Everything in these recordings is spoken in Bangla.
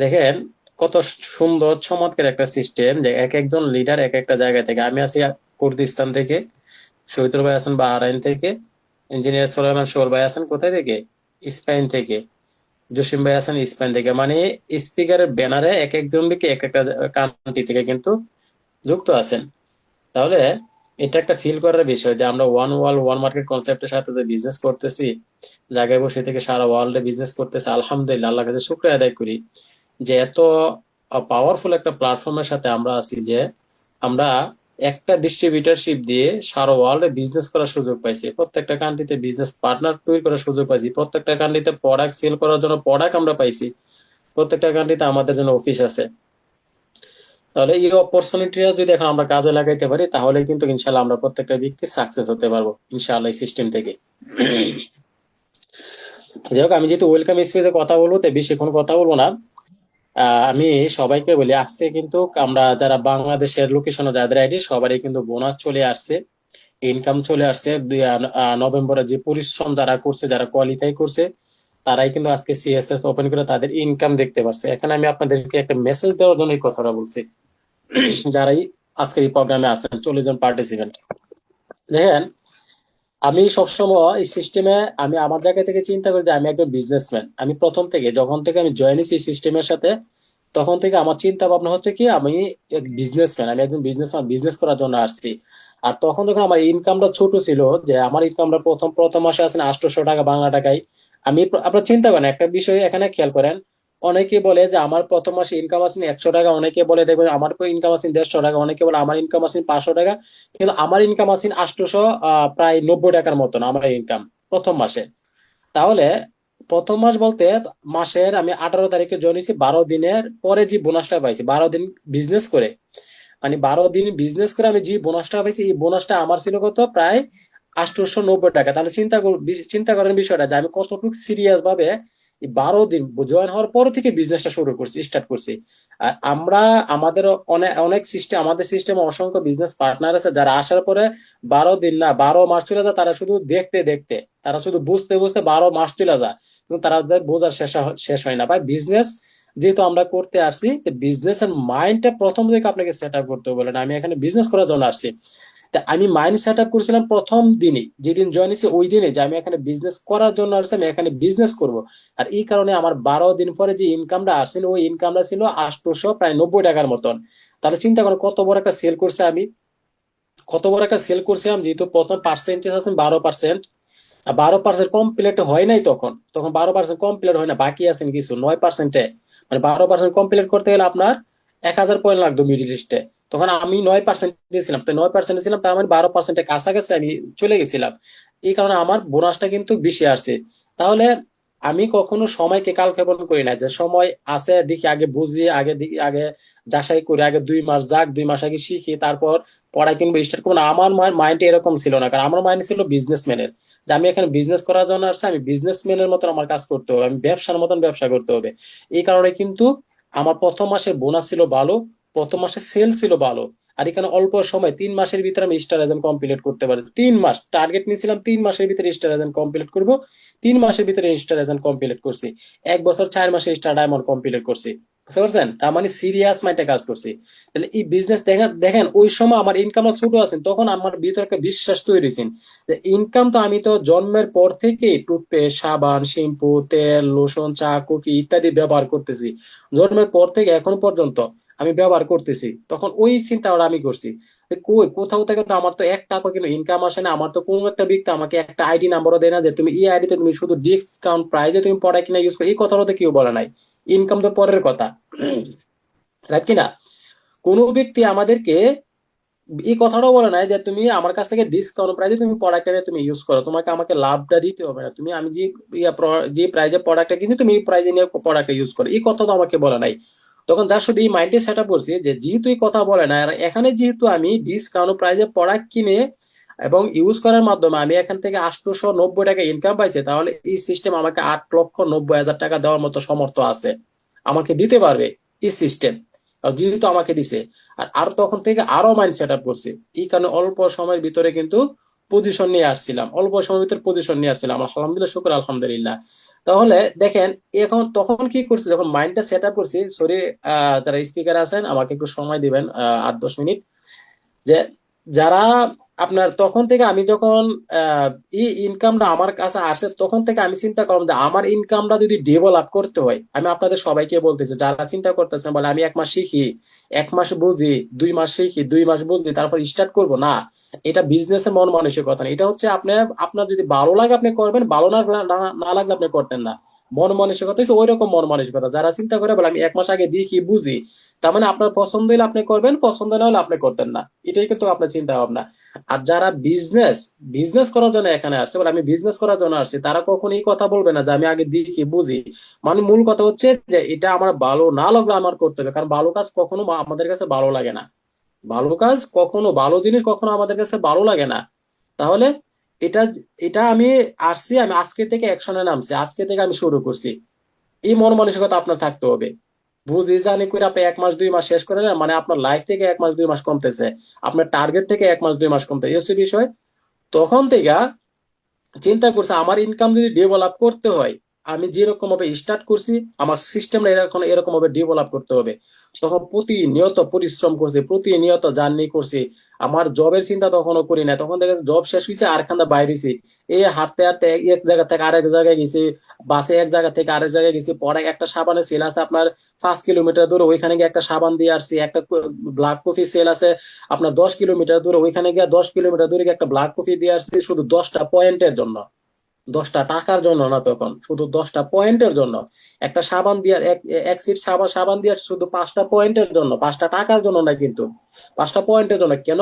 দেখেন কত সুন্দর, চমৎকার একটা সিস্টেম যে এক একজন লিডার এক একটা জায়গা থেকে। আমি আছি কুর্দিস্তান থেকে, শহীদুল ভাই আছেন বাহরাইন থেকে ইঞ্জিনিয়ার সোলাইমান সোর ভাই আছেন কোথায় থেকে? স্পেন থেকে। জসিম ভাই আছেন স্পেন থেকে। মানে স্পিকারের ব্যানারে এক একজন ব্যক্তি এক একটা কান্ট্রি থেকে কিন্তু যুক্ত আছেন। তাহলে এটা একটা ফিল করার বিষয় যে আমরা ওয়ান ওয়ার্ল্ড ওয়ান মার্কেট কনসেপ্টের সাথে যে বিজনেস করতেছি, জায়গায় বসে থেকে সারা ওয়ার্ল্ডে বিজনেস করতেছি, আলহামদুলিল্লাহ আল্লাহ কাছে শুক্রিয়া আদায় করি। যে এত পাওয়ারফুল একটা প্ল্যাটফর্মের সাথে আমরা আছি যে আমরা একটা ডিস্ট্রিবিউটারশিপ দিয়ে সারা ওয়ার্ল্ডে বিজনেস করার সুযোগ পাইছি। প্রত্যেকটা কান্ট্রিতে বিজনেস পার্টনার তৈরি করার সুযোগ পাইছি। প্রত্যেকটা কান্ট্রিতে প্রোডাক্ট সেল করার জন্য প্রোডাক্ট আমরা পাইছি। প্রত্যেকটা কান্ট্রিতে আমাদের জন্য অফিস আছে। তাহলে এই অপরচুনিটিটা যদি এখন আমরা কাজে লাগাইতে পারি, তাহলে কিন্তু ইনশাল্লাহ আমরা প্রত্যেকটা ব্যক্তি সাকসেস হতে পারব ইনশাল্লাহ এই সিস্টেম থেকে। যাই হোক, আমি যেহেতু ওয়েলকাম স্পিচে কথা বলব, তাই বেশি কোনো কথা বলব না। আমি সবাইকে বলি, আজকে কিন্তু আমরা যারা বাংলাদেশের লোকেশনে যাদের আইডি সবারই কিন্তু বোনাস চলে আসছে ইনকাম চলে আসছে। নভেম্বরে যে পরিশ্রম যারা করছে, যারা কোয়ালিফাই করছে, তারাই কিন্তু আজকে সিএসএস ওপেন করে তাদের ইনকাম দেখতে পারছে। এখানে আমি আপনাদেরকে একটা মেসেজ দেওয়ার জন্য কথাটা বলছি। যারাই আজকের এই প্রোগ্রামে আছেন, চল্লিশ জন পার্টিসিপেন্ট দেখেন আমি সবসময় এই সিস্টেমে আমি আমার জায়গা থেকে চিন্তা করি যে আমি একজন বিজনেসম্যান আমি প্রথম থেকে, যখন থেকে আমি জয়েন হয়েছি সিস্টেমের সাথে, তখন থেকে আমার চিন্তা ভাবনা হচ্ছে কি, আমি এক বিজনেসম্যান আমি একজন বিজনেসম্যান বিজনেস করার জন্য আসছি। আর তখন যখন আমার ইনকামটা ছোট ছিল, যে আমার ইনকামটা প্রথম প্রথম মাসে আছেন আটশোশো টাকা, বাংলা টাকায়, আমি আপনার চিন্তা করেন, একটা বিষয় এখানে খেয়াল করেন অনেকে বলে যে আমার প্রথম মাসে ইনকাম আসেন একশো টাকা, অনেকে বলে দেখবেন আমার ইনকাম আসেন দেড়শো টাকা, অনেকে বলে আমার ইনকাম আসেন পাঁচশো টাকা, কিন্তু আমার ইনকাম আসেন আটশোশো প্রায় নব্বই টাকার মতন আমার ইনকাম প্রথম মাসে। তাহলে প্রথম মাস বলতে মাসের আমি আঠারো তারিখে জয়েন বারো দিনের পরে যে বোনাসটা পাইছি, বারো দিন বিজনেস করে। মানে বারো দিন বিজনেস করে আমি যে বোনাসটা পাইছি, এই বোনাসটা আমার ছিল কত? প্রায় আটশোশো নব্বই টাকা। তাহলে চিন্তা চিন্তা করেন বিষয়টা যে আমি কতটুকু সিরিয়াস ভাবে বারো দিন জয়েন হওয়ার পর থেকে বিজনেসটা শুরু করছি স্টার্ট করছি। আর আমরা, আমাদের অনেক অনেক সিস্টেম আমাদের সিস্টেমে অসংখ্য বিজনেস পার্টনার আছে যারা আসার পরে বারো দিন না, বারো মাস চলে যায়, তারা শুধু দেখতে দেখতে, তারা শুধু বুঝতে বুঝতে বারো মাস চলে যায়। কিন্তু তাদের বোঝার শেষ শেষ হয় না। ভাই বিজনেস যেহেতু আমরা করতে আসছি বিজনেস এর মাইন্ডটা প্রথম থেকে আপনাকে সেট আপ করতে বলেন। আমি এখানে বিজনেস করার জন্য আসছি। তা আমি মাইন্ড সেট আপ করেছিলাম প্রথম দিনে, যেদিন জয়েন হয়েছে ওই দিনে যে আমি এখানে বিজনেস করার জন্য আসছি আমি এখানে বিজনেস করব। আর এই কারণে আমার বারো দিন পরে যে ইনকামটা আসছিল, ওই ইনকামটা ছিল আটশোশো প্রায় নব্বই টাকার মতন। তাহলে চিন্তা করো কত বড় একটা সেল করছে আমি। কত বড় একটা সেল করছিলাম, যেহেতু প্রথম পার্সেন্টেজ আছে বারো পার্সেন্ট বারো পার্সেন্ট কমপ্লিট হয় নাই তখন। তখন বারো পার্সেন্ট কমপ্লিট হয় না, বাকি আছেন কিছু, নয় পার্সেন্টে মানে বারো পার্সেন্ট কমপ্লিট করতে গেলে আপনার এক হাজার পয়েন্ট লাগতো মিডিল লিস্টে তখন আমি নয় পার্সেন্ট দিয়েছিলাম। তো নয় পার্সেন্ট ছিলাম তার মানে বারো পার্সেন্টের কাছাকাছি আমি চলে গেছিলাম। এই কারণে আমার বোনাসটা কিন্তু বেশি আসছে। তাহলে আমি কখনো সময়কে কালক্ষেপণ করি না, যে সময় আছে, দেখি আগে বুঝি, আগে আগে যাচাই করি, আগে দুই মাস যাক, দুই মাস আগে শিখি, তারপর পড়া কিনবো স্টার্ট করব আমার মাইন্ড এরকম ছিল না, কারণ আমার মাইন্ড ছিল বিজনেসম্যানের যে আমি এখানে বিজনেস করার জন্য আসছি, আমি বিজনেসম্যানের মতন আমার কাজ করতে হবে, আমি ব্যবসার মতন ব্যবসা করতে হবে। এই কারণে কিন্তু আমার প্রথম মাসে বোনাস ছিল ভালো প্রথম মাসে সেল ছিল ভালো। আর এখানে অল্প সময়, তিন মাসের ভিতরে আমি স্টার এজেন্ট কমপ্লিট করতে পারি। তিন মাস টার্গেট নিয়েছিলাম, তিন মাসের ভিতরে স্টার এজেন্ট কমপ্লিট করব। তিন মাসের ভিতরে স্টার এজেন্ট কমপ্লিট করছি। এক বছর, চার মাসে স্টার ডায়মন্ড কমপ্লিট করছি। বুঝতে পারছেন? তার মানে সিরিয়াস কাজ করছি। তাহলে এই বিজনেস দেখেন দেখেন, ওই সময় আমার ইনকাম ছোট আছেন তখন আমার ভিতরে একটা বিশ্বাস তৈরি হয়েছে। যে ইনকাম তো আমি তো জন্মের পর থেকে টুথপেস্ট সাবান শ্যাম্পু তেল লোশন চা কফি ইত্যাদি ব্যবহার করতেছি। জন্মের পর থেকে এখন পর্যন্ত আমি ব্যবহার করতেছি। তখন ওই চিন্তা আমি করছি। কই, কোথাও থেকে তো আমার তো এক টাকা কিন্তু ইনকাম আসে না, আমার তো কোনো একটা ব্যক্তি আমাকে একটা আইডি নাম্বারও দেয় না যে তুমি এই আইডিতে তুমি শুধু ডিসকাউন্ট প্রাইজে তুমি পড়া কিনা ইউজ করো। এই কথাটা তো কেউ বলে নাই। ইনকাম তো পরের কথা। রাইট কিনা? কোনো ব্যক্তি আমাদেরকে এই কথাটাও বলে নাই যে তুমি আমার কাছ থেকে ডিসকাউন্ট প্রাইজে তুমি প্রোডাক্টটা তুমি ইউজ করো। তোমাকে আমাকে লাভটা দিতে হবে না। তুমি আমি যে যে প্রাইজে প্রোডাক্টটা কিনি তুমি এই প্রাইজে নিয়ে প্রোডাক্টটা ইউজ করো। এই কথা তো আমাকে বলে নাই। তখন তার শুধু এই মাইন্ডে সেট আপ করছি যে যেহেতু কথা বলে না এখানে যেহেতু আমি ডিসকাউন্ট প্রাইজে প্রোডাক্ট কিনে এবং ইউজ করার মাধ্যমে আমি এখান থেকে আটশোশো নব্বই টাকা ইনকাম পাইছি, তাহলে এই সিস্টেম আমাকে আট লক্ষ নব্বই হাজার টাকা দেওয়ার মতো সমর্থ আছে। আমাকে দিতে পারবে এই সিস্টেম যেহেতু আমাকে দিছে, আর, আরও তখন থেকে আরও মাইন্ড সেট আপ করছে। এই কারণে অল্প সময়ের ভিতরে কিন্তু পজিশন নিয়ে আসছিলাম। অল্প সময়ের ভিতরে পজিশন নিয়ে আসছিলাম। আলহামদুলিল্লাহ, শুক্র, আলহামদুলিল্লাহ। তাহলে দেখেন, এখন তখন কি করছি? যখন মাইন্ডটা সেট আপ করছি সরি যারা স্পিকার আছেন, আমাকে একটু সময় দিবেন আট, দশ মিনিট। যে যারা আপনার তখন থেকে আমি যখন এই ইনকামটা আমার কাছে আসে, তখন থেকে আমি চিন্তা করলাম যে আমার ইনকামটা যদি ডেভেলপ করতে হয়, আমি আপনাদের সবাইকে বলতেছি, যারা চিন্তা করতেছেন বলে আমি এক মাস শিখি, এক মাস বুঝি, দুই মাস শিখি, দুই মাস বুঝি, তারপর স্টার্ট করব, না। এটা বিজনেসের মন মানসিকতা না এটা হচ্ছে আপনি, আপনার যদি ভালো লাগে আপনি করবেন, ভালো না লাগলে আপনি করতেন না। মন মানসিকতা হচ্ছে ওই রকম মন মানসিকতা যারা চিন্তা করে বলে, আমি এক মাস আগে দিই কি বুঝি? তার মানে আপনার পছন্দ হলে আপনি করবেন, পছন্দ না হলে আপনি করতেন না। এটাই কিন্তু আপনার চিন্তা ভাবনা আর যারা বিজনেস বিজনেস করার জন্য এখানে আসছে, বলে, আমি বিজনেস করার জন্য আসছি। তারা কখনো এই কথা বলবে না যে, আমি আগে দেখি বুঝি? মানে মূল কথা হচ্ছে যে, এটা আমার ভালো না লাগলে আমার করতে হবে। কারণ ভালো কাজ কখনো আমাদের কাছে ভালো লাগে না। ভালো কাজ কখনো, ভালো জিনিস কখনো আমাদের কাছে ভালো লাগে না। তাহলে এটা এটা আমি আসছি, আমি আজকে থেকে অ্যাকশনে নামছি, আজকে থেকে আমি শুরু করছি। এই মন মানসিকতা আপনার থাকতে হবে। বুঝি জানি করে আপনি এক মাস, দুই মাস শেষ করে নেন মানে আপনার লাইফ থেকে এক মাস, দুই মাস কমতেছে, আপনার টার্গেট থেকে এক মাস, দুই মাস কমতে এসে বিষয়। তখন থেকে চিন্তা করছে, আমার ইনকাম যদি ডেভেলপ করতে হয় আমি যেরকম ভাবে স্টার্ট করছি, আমার সিস্টেমটা এরকম এরকম ভাবে ডেভেলপ করতে হবে। তখন প্রতিনিয়ত পরিশ্রম করছি, প্রতিনিয়ত জার্নি করছি। আমার জবের চিন্তা তখনও করি না তখন দেখে জব শেষ হয়েছে আর খান্দা বাইরে হয়েছি এই হাঁটতে হাঁটতে এক জায়গা থেকে আরেক জায়গায় গেছি, বাসে এক জায়গা থেকে আরেক জায়গায় গেছি। পরে একটা সাবানের সেল আছে আপনার পাঁচ কিলোমিটার দূরে, ওইখানে গিয়ে একটা সাবান দিয়ে আসছি। একটা ব্ল্যাক কফি সেল আছে আপনার দশ কিলোমিটার দূরে, ওইখানে গিয়ে দশ কিলোমিটার দূরে একটা ব্ল্যাক কফি দিয়ে আসছি, শুধু দশটা পয়েন্টের জন্য। দশটা টাকার জন্য না তখন, শুধু দশটা পয়েন্টের জন্য। একটা সাবান দিয়ার এক সিট সাবান সাবান দিয়ার শুধু পাঁচটা পয়েন্টের জন্য, পাঁচটা টাকার জন্য না কিন্তু। পাঁচটা পয়েন্টের জন্য। কেন?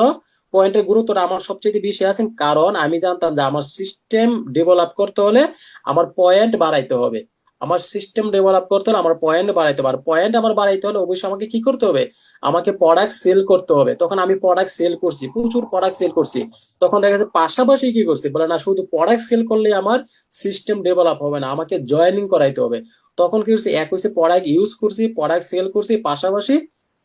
পয়েন্টের গুরুত্বটা আমার সবচেয়ে বেশি আছে, কারণ আমি জানতাম যে আমার সিস্টেম ডেভেলপ করতে হলে আমার পয়েন্ট বাড়াইতে হবে। আমার সিস্টেম ডেভেলপ করতে হলে আমার পয়েন্ট বাড়াইতে পারব পয়েন্ট আমার বাড়াইতে হলে অবশ্যই আমাকে কি করতে হবে? আমাকে প্রোডাক্ট সেল করতে হবে। তখন আমি প্রোডাক্ট সেল করছি, প্রচুর প্রোডাক্ট সেল করছি। তখন দেখা যাচ্ছে পাশাপাশি কি করছি? বলে, না, শুধু প্রোডাক্ট সেল করলে আমার সিস্টেম ডেভেলপ হবে না, আমাকে জয়েনিং করাইতে হবে। তখন কি করছি এক হচ্ছে প্রোডাক্ট ইউজ করছি প্রোডাক্ট সেল করছি, পাশাপাশি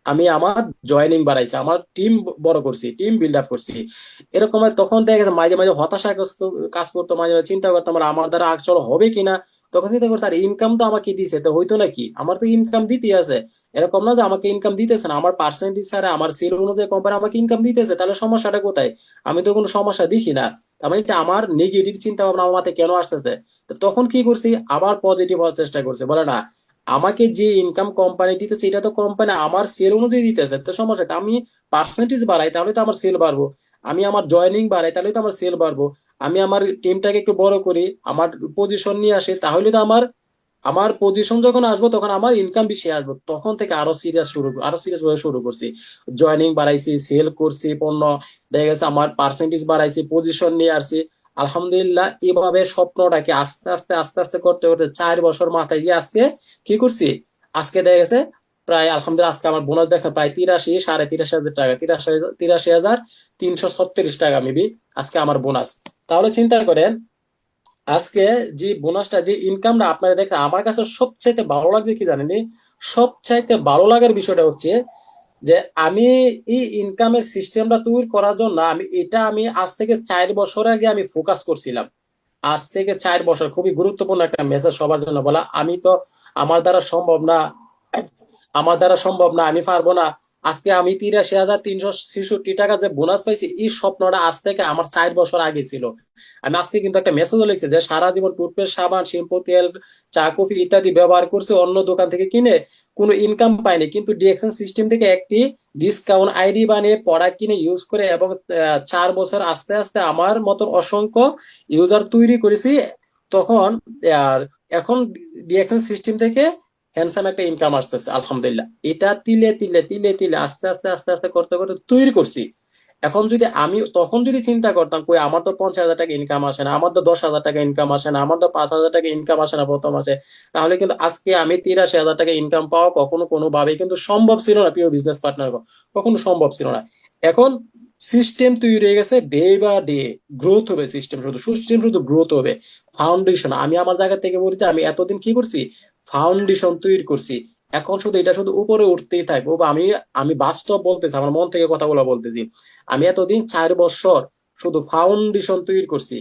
আমি আমার জয়েনিং বাড়াইছি, আমার টিম বড় করছি টিম বিল্ড আপ করছি। এরকম তখন দেখা মাঝে মাঝে হতাশা কাজ- করতো, মাঝে মাঝে চিন্তা করতাম, আর আমার দ্বারা আসলে হবে কিনা? তখন চিন্তা করছি, আর ইনকাম তো আমাকে দিছে, তো হইতো নাকি? আমার তো ইনকাম দিতে আছে। এরকম না যে আমাকে ইনকাম দিতেছে না, আমার পার্সেন্টেজ ছাড়া, আমার সেল অনুযায়ী কোম্পানি আমাকে ইনকাম দিতেছে, তাহলে সমস্যাটা কোথায়? আমি তো কোনো সমস্যা দেখি না। মানে এটা আমার নেগেটিভ চিন্তা ভাবনা আমার মাথায় কেন আসতেছে? তখন কি করছি? আবার পজিটিভ হওয়ার চেষ্টা করছে। বলে না আমাকে যে ইনকাম কোম্পানি দিতেছে এটা তো কোম্পানি আমার সেল অনুযায়ী দিতেছে তো সমস্যা। কি? আমি পার্সেন্টেজ বাড়াই, তাহলে তো আমার সেল বাড়বো। আমি আমার জয়েনিং বাড়াই, তাহলে তো আমার সেল বাড়বো। আমি আমার টিমটাকে একটু বড় করি, আমার পজিশন নিয়ে আসে, তাহলে তো আমার আমার পজিশন যখন আসব, তখন আমার ইনকাম বেশি আসব। তখন থেকে আরও সিরিয়াস শুরু, আরও সিরিয়াস ভাবে শুরু করছি। জয়েনিং বাড়াইছি সেল করছি, পণ্য, দেখা গেছে আমার পার্সেন্টেজ বাড়াইছি পজিশন নিয়ে আসছি। আলহামদুলিল্লাহ, এভাবে স্বপ্নটাকে আস্তে আস্তে আস্তে আস্তে করতে করতে চার বছর মাথায় গিয়ে আজকে কি করছি? আজকে দেখা গেছে প্রায়, আলহামদুলিল্লাহ, আজকে আমার বোনাস দেখেন, প্রায় তিরাশি সাড়ে তিরাশি হাজার টাকা, তিরাশি তিরাশি হাজার তিনশো ছত্রিশ টাকা মেবি আজকে আমার বোনাস তাহলে চিন্তা করেন, আজকে যে বোনাসটা যে ইনকামটা আপনারা দেখেন, আমার কাছে সবচাইতে ভালো লাগছে কি জানেন সবচাইতে ভালো লাগার বিষয়টা হচ্ছে যে আমি এই ইনকামের সিস্টেমটা তৈরি করার জন্য আমি, এটা আমি আজ থেকে চার বছর আগে আমি ফোকাস করছিলাম। আজ থেকে চার বছর, খুবই গুরুত্বপূর্ণ একটা মেসেজ সবার জন্য বলা, আমি তো আমার দ্বারা সম্ভব না, আমার দ্বারা সম্ভব না, আমি পারব না। আজকে আমি তিরাশি হাজার তিনশো ছেষট্টি টাকা যে বোনাস পাইছি, এই স্বপ্নটা আজ থেকে আমার চার বছর আগে ছিল। আমি আজকে কিন্তু একটা মেসেজও লিখছি যে সারা জীবন টুথপেস্ট সাবান শ্যাম্পু তেল, চা, কফি ইত্যাদি ব্যবহার করছে, অন্য দোকান থেকে কিনে কোনো ইনকাম পাইনি। কিন্তু ডিএকশন সিস্টেম থেকে একটি ডিসকাউন্ট আইডি বানিয়ে প্রোডাক্ট কিনে ইউজ করে এবং চার বছর আস্তে আস্তে আমার মতন অসংখ্য ইউজার তৈরি করেছি। তখন এখন ডিএকশন সিস্টেম থেকে হ্যান্ডসাম একটা ইনকাম আসতেছে, আলহামদুলিল্লাহ। এটা তিলে তিলে তিলে তিলে আস্তে আস্তে আস্তে আস্তে করতে করতে তৈরি করছি। এখন যদি আমি, তখন যদি চিন্তা করতাম, কই আমার তো পঞ্চাশ হাজার টাকা ইনকাম আসে না, আমার তো দশ হাজার টাকা ইনকাম আসে না, আমার তো পাঁচ হাজার টাকা ইনকাম আসে না প্রথম মাসে তাহলে কিন্তু আজকে আমি তিরাশি হাজার টাকা ইনকাম পাওয়া কখনো কোনোভাবে কিন্তু সম্ভব ছিল না, প্রিয় বিজনেস পার্টনার কখনো সম্ভব ছিল না। এখন সিস্টেম তৈরি হয়ে গেছে ডে বা ডে গ্রোথ হবে সিস্টেম শুধু সিস্টেম শুধু গ্রোথ হবে। ফাউন্ডেশন আমি আমার জায়গা থেকে বলছি, আমি এতদিন কি করছি? ফাউন্ডেশন তৈরি করছি। এখন শুধু এটা শুধু উপরে উঠতেই থাকব বা আমি আমি বাস্তব বলতেছি, আমার মন থেকে কথাগুলো বলতেছি। আমি এতদিন চার বছর শুধু ফাউন্ডেশন তৈরি করছি,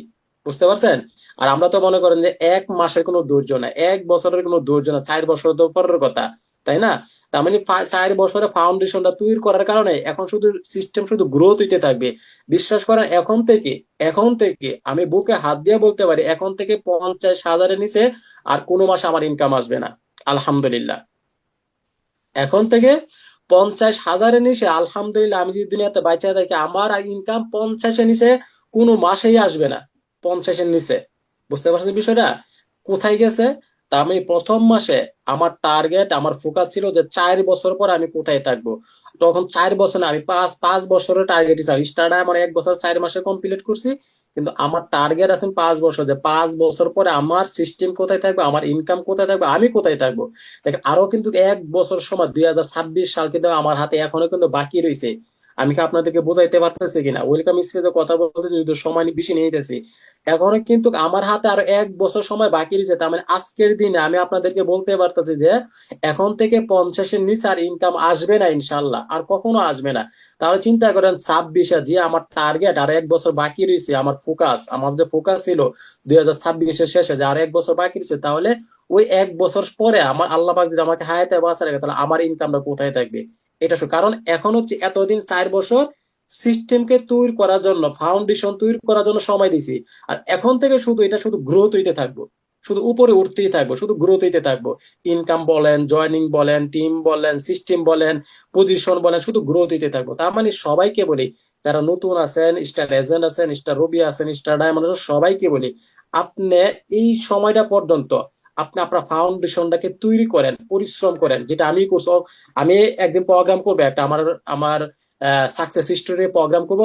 বুঝতে পারছেন? আর আমরা তো মনে করেন যে এক মাসের কোনো ধৈর্য না এক বছরের কোনো ধৈর্য না চার বছর তো পরের কথা। তাই না? তার মানে চার বছরে ফাউন্ডেশনটা তৈরি করার কারণে এখন শুধু সিস্টেম শুধু গ্রোথ হইতে থাকবে। বিশ্বাস করেন, এখন থেকে এখন থেকে আমি বুকে হাত দিয়ে বলতে পারি, এখন থেকে পঞ্চাশ হাজারের নিচে আর কোনো মাসে আমার ইনকাম আসবে না। আলহামদুলিল্লাহ। এখন থেকে পঞ্চাশ হাজারের নিচে, আলহামদুলিল্লাহ, আমি যদি দুনিয়াতে বাইচা থাকি, আমার ইনকাম পঞ্চাশের নিচে কোনো মাসেই আসবে না। পঞ্চাশের নিচে। বুঝতে পারছেন বিষয়টা? কোথায় গেছে? তা আমি প্রথম মাসে আমার টার্গেট আমার ফোকাস ছিল যে চার বছর পর আমি কোথায় থাকব। তখন চার বছর না, আমি পাঁচ পাঁচ বছরের টার্গেট হিসাবে স্টার্ট আমার এক বছর চার মাসে কমপ্লিট করছি, কিন্তু আমার টার্গেট আছে পাঁচ বছর যে পাঁচ বছর পরে আমার সিস্টেম কোথায় থাকবে, আমার ইনকাম কোথায় থাকবে, আমি কোথায় থাকব। দেখেন আরও কিন্তু এক বছর সময়, দুই হাজার ছাব্বিশ সাল কিন্তু আমার হাতে এখনও কিন্তু বাকি রয়েছে আমি কি আপনাদেরকে বোঝাইতে পারতেছি কিনা? ওয়েলকাম স্ক্রিনে কথা বলতে যদি সময় বেশি নিয়ে নিতেছি এখনও কিন্তু আমার হাতে আরও এক বছর সময় বাকি রয়েছে, তার মানে আজকের দিনে আমি আপনাদেরকে বলতে পারতেছি যে, এখন থেকে পঞ্চাশের নিচে আর ইনকাম আসবে না ইনশাল্লাহ আর কখনো আসবে না। তাহলে চিন্তা করেন, ছাব্বিশে যে আমার টার্গেট আর এক বছর বাকি রয়েছে, আমার ফোকাস আমার যে ফোকাস ছিল দুই হাজার ছাব্বিশের শেষে যে আর এক বছর বাকি রয়েছে, তাহলে ওই এক বছর পরে আমার আল্লাহ যদি আমাকে হায়াতে বাঁচা রাখে তাহলে আমার ইনকামটা কোথায় থাকবে? এটা কারণ এখন হচ্ছে এতদিন চার বছর সিস্টেমকে তৈরি করার জন্য ফাউন্ডেশন তৈরি করার জন্য সময় দিছি আর এখন থেকে শুধু এটা শুধু গ্রোথ হইতে থাকব। শুধু উপরে উঠতেই থাকব, শুধু গ্রোথ হইতে থাকব। ইনকাম বলেন জয়নিং বলেন টিম বলেন সিস্টেম বলেন পজিশন বলেন, শুধু গ্রোথ হইতে থাকব। তার মানে সবাইকে বলি, যারা নতুন আছেন স্টার এজেন্ট আছেন স্টার রবি আছেন স্টার ডায়মন্ড সবাইকে বলি, আপনি এই সময়টা পর্যন্ত আপনি আপনার ফাউন্ডেশনটাকে তৈরি করেন, পরিশ্রম করেন, যেটা আমি করছি। আমি একদিন প্রোগ্রাম করব, একটা আমার আমার সাকসেস স্টোরি প্রোগ্রাম করব,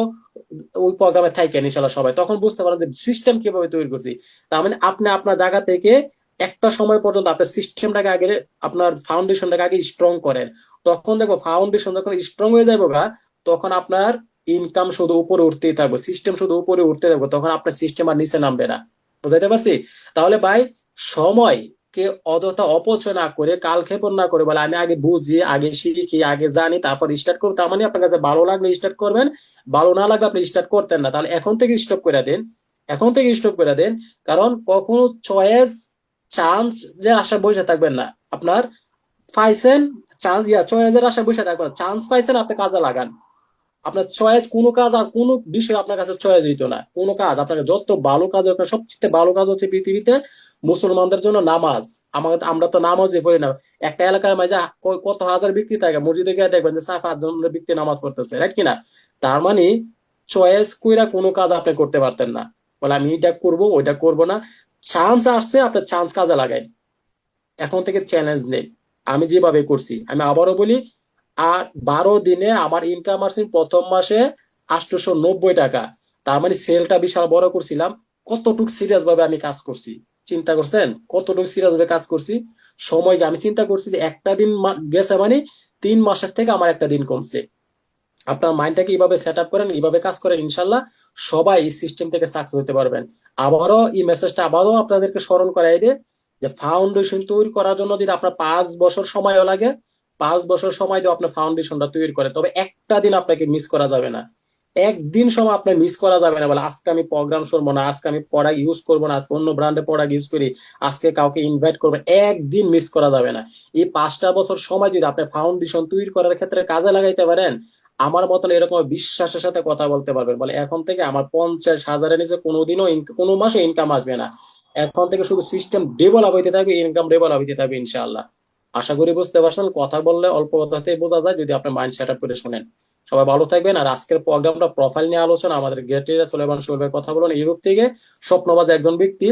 ওই প্রোগ্রামে থাকেন ইনশাল্লাহ সবাই। তখন বুঝতে পারেন যে সিস্টেম কীভাবে তৈরি করছি। তার মানে আপনি আপনার জায়গা থেকে একটা সময় পর্যন্ত আপনার সিস্টেমটাকে আগে, আপনার ফাউন্ডেশনটাকে আগে স্ট্রং করেন। তখন দেখব ফাউন্ডেশন যখন স্ট্রং হয়ে যাবে বা তখন আপনার ইনকাম শুধু উপরে উঠতেই থাকবে সিস্টেম শুধু উপরে উঠতে থাকবে, তখন আপনার সিস্টেম আর নিচে নামবে না। বুঝাইতে পারছি? তাহলে ভাই সময় অযথা অপচয় না করে, কালক্ষেপণ না করে বলে আমি আগে বুঝি, আগে শিখি, আগে জানি, তারপর স্টার্ট করব, তার মানে আপনার কাছে ভালো লাগলে স্টার্ট করবেন, ভালো না লাগলে আপনি স্টার্ট করতেন না। তাহলে এখন থেকে স্টপ করে দেন, এখন থেকে স্টপ করে দেন, কারণ কখনো চয়েস চান্স যে আশা বসে থাকবেন না। আপনার পাইছেন চান্স ইয়া চয়েসের আশা বসে থাকবেন চান্স পাইছেন, আপনি কাজে লাগান। আপনার চয়েস কোনো কাজ আর কোনো বিষয় আপনার কাছে চয়েস দিত না। কোনো কাজ, আপনাকে যত ভালো কাজ আপনার সবচেয়ে ভালো কাজ হচ্ছে পৃথিবীতে মুসলমানদের জন্য নামাজ। আমাদের, আমরা তো নামাজই পড়ি না। একটা এলাকার মাঝে কত হাজার ব্যক্তি থাকে, মসজিদে গিয়ে দেখবেন যে সাফ হাজার ব্যক্তি নামাজ পড়তেছে রাইট কিনা? তার মানে চয়েস কইরা কোনো কাজ আপনি করতে পারতেন না। বলে আমি এটা করব, ওইটা করব না। চান্স আসছে, আপনার চান্স কাজে লাগাই। এখন থেকে চ্যালেঞ্জ নেই। আমি যেভাবে করছি, আমি আবারও বলি আর বারো দিনে আমার ইনকাম আসছে প্রথম মাসে আটশোশো নব্বই টাকা। তার মানে সেলটা বিশাল বড় করছিলাম। কতটুক সিরিয়াস ভাবে আমি কাজ করছি? চিন্তা করছেন? কতটুকু সিরিয়াস ভাবে কাজ করছি? সময় আমি চিন্তা করছি যে একটা দিন গেছে মানে তিন মাসের থেকে আমার একটা দিন কমছে। আপনার মাইন্ডটাকে এইভাবে সেট আপ করেন, এইভাবে কাজ করেন, ইনশাল্লাহ সবাই এই সিস্টেম থেকে সাকসেস হতে পারবেন। আবারও এই মেসেজটা আবারও আপনাদেরকে স্মরণ করাই দিয়ে যে ফাউন্ডেশন তৈরি করার জন্য যদি আপনার পাঁচ বছর সময়ও লাগে পাঁচ বছর সময় দিয়ে আপনার ফাউন্ডেশনটা তৈরি করে তবে একটা দিন আপনাকে মিস করা যাবে না। একদিন সময় আপনার মিস করা যাবে না, বলে, আজকে আমি প্রোগ্রাম শুনব না, আজকে আমি প্রোডাক্ট ইউজ করব না, আজকে অন্য ব্র্যান্ডের প্রোডাক্ট ইউজ করি, আজকে কাউকে ইনভাইট করব একদিন মিস করা যাবে না। এই পাঁচটা বছর সময় যদি আপনি ফাউন্ডেশন তৈরি করার ক্ষেত্রে কাজে লাগাইতে পারেন, আমার মতন এরকম বিশ্বাসের সাথে কথা বলতে পারবেন, বলে, এখন থেকে আমার পঞ্চাশ হাজারের নিচে কোনোদিনও কোনো মাসে ইনকাম আসবে না। এখন থেকে শুধু সিস্টেম ডেভেলপ হইতে থাকবে ইনকাম ডেভেলপ হইতে থাকবে, ইনশাআল্লাহ। আশা করি বুঝতে পারছেন, কথা বললে অল্প কথাতেই বোঝা যায়, যদি আপনি মাইন্ড সেট আপ করে শুনেন। সবাই ভালো থাকবেন, আর আজকের প্রোগ্রামটা প্রোফাইল নিয়ে আলোচনা, আমাদের গেটেরিয়া সোলেমান সোহেবের কথা বলুন ইউরোপ থেকে স্বপ্নবাদ একজন ব্যক্তি,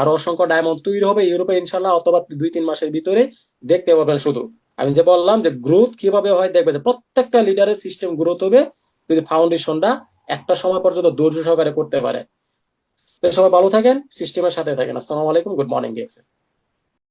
আরও অসংখ্য ডায়মন্ড তৈরি হবে ইউরোপে ইনশাল্লাহ অথবা দুই তিন মাসের ভিতরে দেখতে পাবেন শুধু। আমি যে বললাম যে গ্রোথ কীভাবে হয় দেখবে যে প্রত্যেকটা লিডারের সিস্টেম গ্রোথ হবে, যদি ফাউন্ডেশনটা একটা সময় পর্যন্ত ধৈর্য সহকারে করতে পারে। সবাই ভালো থাকেন সিস্টেমের সাথে থাকেন। আসসালামু আলাইকুম গুড মর্নিং গেছে